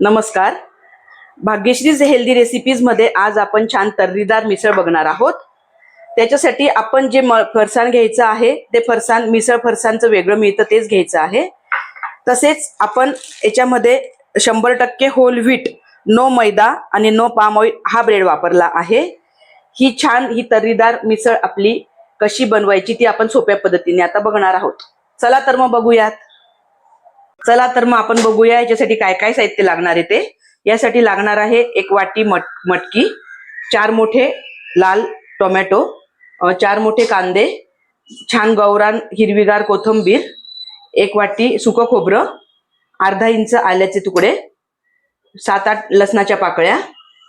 नमस्कार. भाग्यश्रीज हेल्दी रेसिपीजमध्ये आज आपण छान तर्रीदार मिसळ बघणार आहोत. त्याच्यासाठी आपण जे म- फरसाण घ्यायचं आहे ते फरसाण मिसळ फरसाणचं वेगळं मिळतं तेच घ्यायचं आहे. तसेच आपण याच्यामध्ये शंभर टक्के होल व्हीट नो मैदा आणि नो पाम ऑइल हा ब्रेड वापरला आहे. ही छान ही तर्रीदार मिसळ आपली कशी बनवायची ती आपण सोप्या पद्धतीने आता बघणार आहोत. चला तर मग बघूयात. चला तर मग आपण बघूया याच्यासाठी काय काय साहित्य लागणार आहे ते. यासाठी लागणार आहे एक वाटी मट मटकी चार मोठे लाल टोमॅटो चार मोठे कांदे छान गौरान हिरवीगार कोथंबीर एक वाटी सुकं खोबरं अर्धा इंच आल्याचे तुकडे सात आठ लसणाच्या पाकळ्या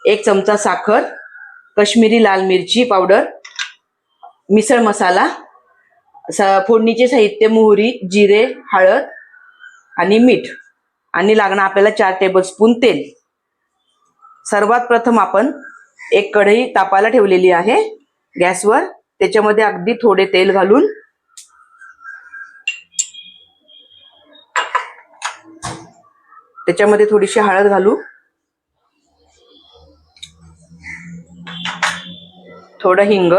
एक चमचा साखर कश्मीरी लाल मिरची पावडर मिसळ मसाला स- फोडणीचे साहित्य मोहरी जिरे हळद आणि मीठ आणि लागणार आपल्याला चार टेबलस्पून तेल. सर्वात प्रथम आपण एक कढई तापायला ठेवलेली आहे. गॅसवर त्याच्यामध्ये अगदी थोडे तेल घालून त्याच्यामध्ये थोडीशी हळद घालू. थोडं हिंग.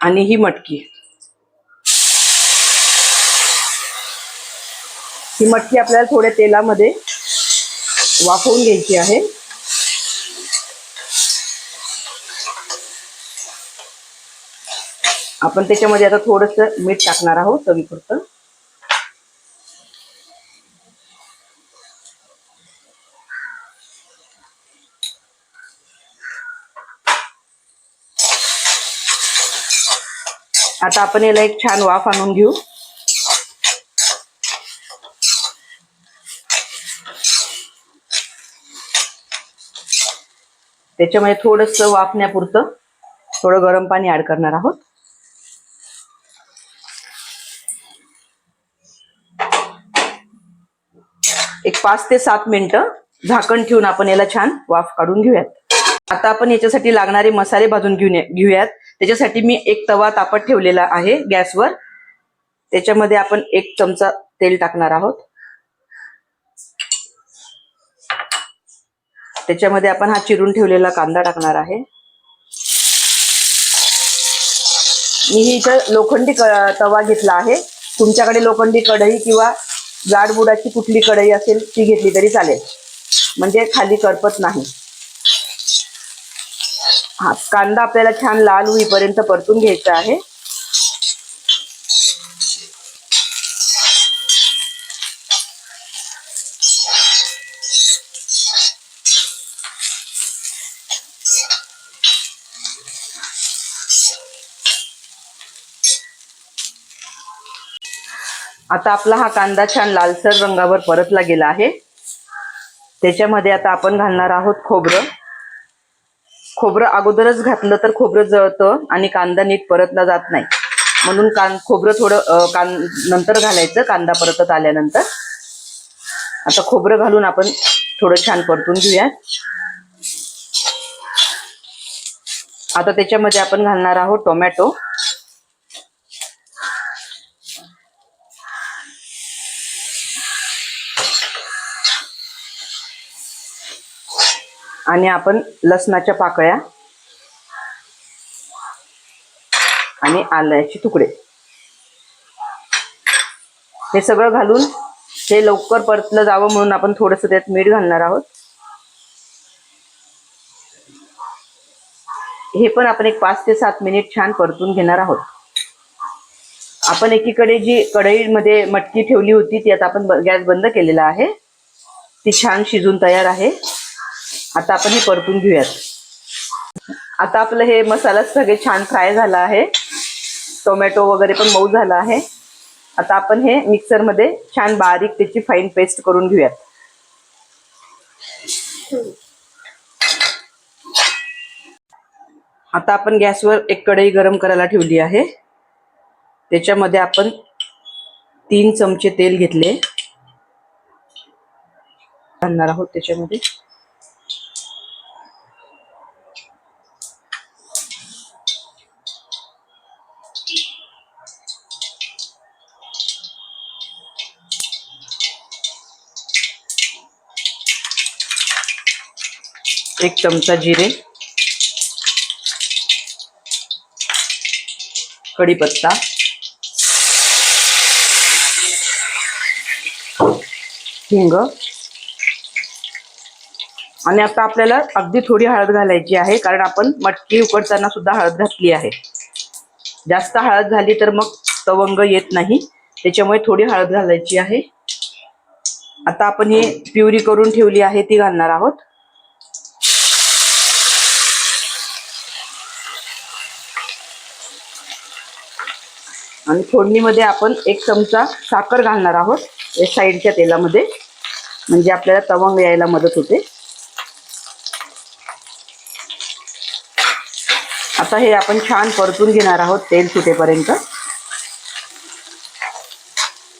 आणि ही मटकी. ही मटकी आपल्याला थोड्या तेलामध्ये वाफवून घ्यायची आहे. आपण त्याच्यामध्ये आता थोडस मीठ टाकणार आहोत चवीपुरतं. आता आपण याला एक छान वाफ आणून घेऊ. त्याच्यामध्ये थोडस वाफण्यापुरतं थोडं गरम पाणी ऍड करणार आहोत. एक पाच ते सात मिनिटं झाकण ठेवून आपण याला छान वाफ काढून घेऊयात. आता आपण याच्यासाठी लागणारे मसाले भाजून घेऊन घेऊयात. त्याच्यासाठी मी एक तवा तापत ठेवलेला आहे गॅसवर. त्याच्यामध्ये आपण एक चमचा तेल टाकणार आहोत. त्याच्यामध्ये आपण हा चिरून ठेवलेला कांदा टाकणार आहे. मी ही इथं लोखंडी तवा घेतला आहे. तुमच्याकडे लोखंडी कढई किंवा जाडबुडाची कुठली कढई असेल ती घेतली तरी चालेल. म्हणजे खाली करपत नाही. हा कांदा आपल्याला छान लाल होईपर्यंत परतून घ्यायचा आहे. आता आपला हा कांदा छान लालसर रंगावर परतला गेला आहे. त्याच्यामध्ये आता आपण घालणार आहोत खोबरं. खोबरं अगोदरच घातलं तर खोबरं जळतं आणि कांदा नीट परतला जात नाही. म्हणून कां खोबरं थोडं कां नंतर घालायचं कांदा परतत आल्यानंतर. आता खोबरं घालून आपण थोडं छान परतून घेऊया. आता त्याच्यामध्ये आपण घालणार आहोत टोमॅटो. आणि आपण लसणाच्या पाकळ्या आणि आल्याचे तुकडे. हे सगळं घालून हे लवकर परतलं जावं म्हणून आपण थोडंसं त्यात मीठ घालणार आहोत. हे पण आपण एक पाच ते सात मिनिट छान परतून घेणार आहोत. आपण एकीकडे जी कढईमध्ये मटकी ठेवली होती ती आता आपण गॅस बंद केलेला आहे. ती छान शिजून तयार आहे. आता आपण हे परतून घेऊयात. आता आपलं हे मसाला सगळे छान फ्राय झाला आहे. टोमॅटो वगैरे पण मऊ झाला आहे. आता आपण हे मिक्सरमध्ये छान बारीक त्याची फाईन पेस्ट करून घेऊयात. आता आपण गॅसवर एक कढई गरम करायला ठेवली आहे. त्याच्यामध्ये आपण तीन चमचे तेल घेतले. घालणार आहोत त्याच्यामध्ये. एक चमचा जिरे. कढीपत्ता. हिंग. आणि आता आपल्याला अगदी थोडी हळद घालायची आहे कारण आपण मटकी उकडताना सुद्धा हळद घातली आहे. जास्त हळद झाली तर मग तवंग येत नाही त्याच्यामुळे थोडी हळद घालायची आहे. आता आपण ही प्युरी करून ठेवली आहे ती घालणार आहोत. आणि फोडणीमध्ये आपण एक चमचा साखर घालणार आहोत या साईडच्या तेलामध्ये. म्हणजे आपल्याला तवंग यायला मदत होते. आता हे आपण छान परतून घेणार आहोत तेल सुटेपर्यंत.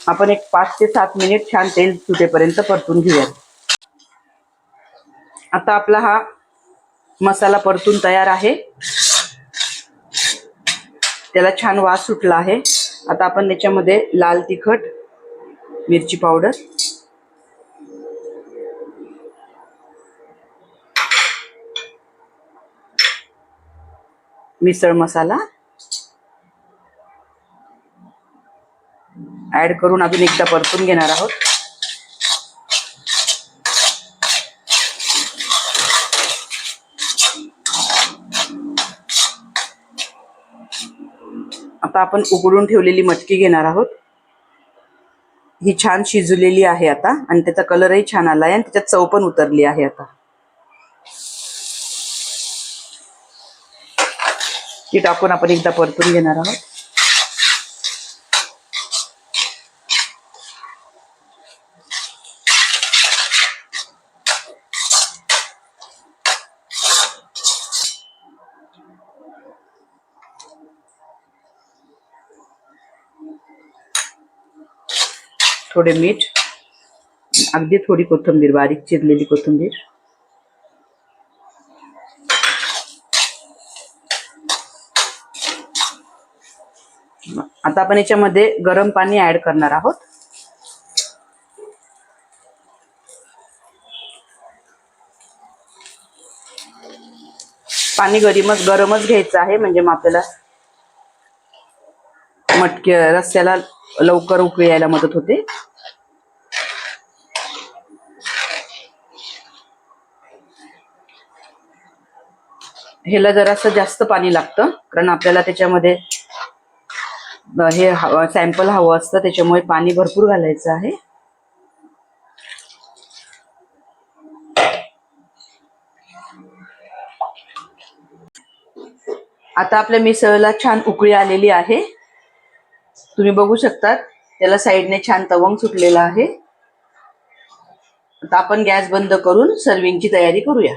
आपण एक पाच ते सात मिनिट छान तेल सुटेपर्यंत परतून घेऊयात आता आपला हा मसाला परतून तयार आहे. त्याला छान वास सुटला आहे. आता आपण त्याच्यामध्ये लाल तिखट मिरची पावडर. मिसळ मसाला. ऍड करून अजून एकदा परतून घेणार आहोत. आता आपण उघडून ठेवलेली मटकी घेणार आहोत. ही छान शिजलेली आहे आता आणि त्याचा कलरही छान आला आहे आणि त्याच्यात चव पण उतरली आहे आता. ती टाकून आपण एकदा परतून घेणार आहोत. थोडे मीठ अगदी थोडी कोथिंबीर बारीक चिरलेली कोथिंबीर. आता आपण याच्यामध्ये गरम पाणी ऍड करणार आहोत. पाणी गरीमच गरमच घ्यायचं आहे म्हणजे मग आपल्याला मटके रस्त्याला लवकर उकळी यायला मदत होते. ह्याला जरासं जास्त पाणी लागतं कारण आपल्याला त्याच्यामध्ये हे सॅम्पल हवं असतं त्याच्यामुळे पाणी भरपूर घालायचं आहे. आता आपल्या मिसळला छान उकळी आलेली आहे. तुम्ही बघू शकतात त्याला साईडने छान तवंग सुटलेला आहे. आता आपण गॅस बंद करून सर्विंगची तयारी करूया.